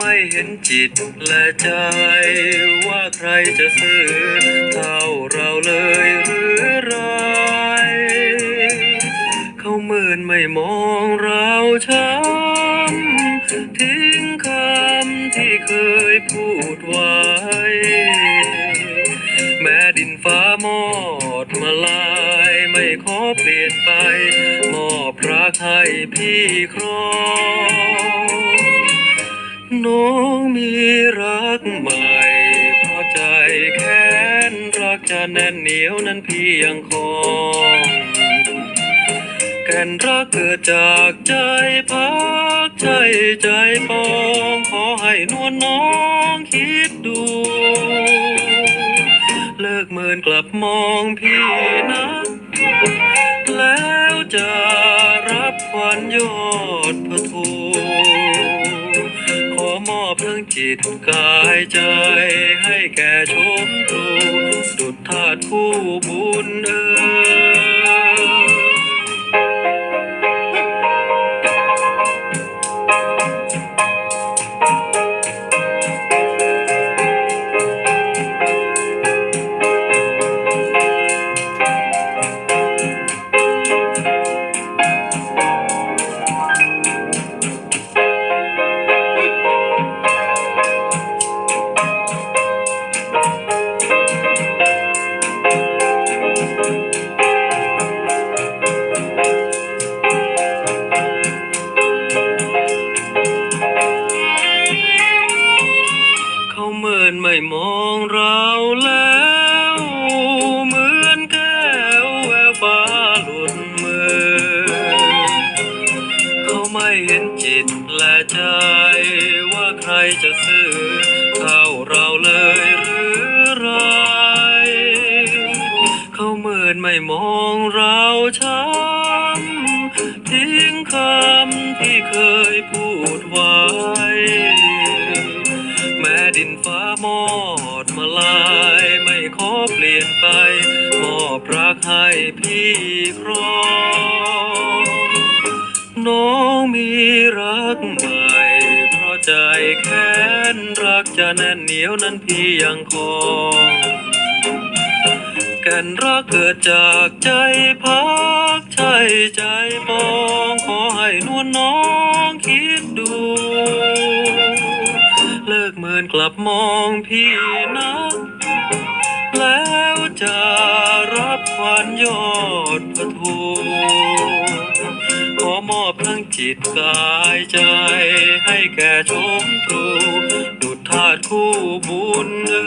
ไม่เห็นจิตและใจ ว่าใครจะซื้อเท่าเราเลยหรือไร เขาเมือนไม่มองเราช้ำทิ้งคำที่เคยพูดไว้ แม้ดินฟ้ามอดมาลายไม่ขอเปลี่ยนไป มอบรักให้พี่ครอง น้องมีรักใหม่ เพราะใจแค้นรักจะแน่นเหนียวนั้นพี่ยังคงแก่นรักเกิดจากใจพักใจใจปองขอให้นวลน้องคิดดู เลิกเมินกลับมองพี่ จิตกายใจให้แก่ชมตรูดุจทาสคู่บุญเอ่ย ไม่มองเราแล้วเหมือนแก้วแววฟ้าหลุดมือ เขาไม่เห็นจิตและใจว่าใครจะซื้อเข้าเราเลยหรือไรเขาเหมือนไม่มองเราช้ำทิ้งคำที่เคยพูดไว้ ดินฟ้ามอดมาลายไม่ขอเปลี่ยนไปมอบรักให้พี่ครองน้องมีรักใหม่เพราะใจแค้นรักจะแน่นเหนียวนั้นพี่ยังคงแก่นรักเกิดจากใจพักใจใจปองขอให้นวลน้อง กลับมองพี่นะแล้วจะรับควันยอดพระทูขอมอบทั้งจิตกายใจให้แก่ชมทูดุดทาสคู่บุญเอ่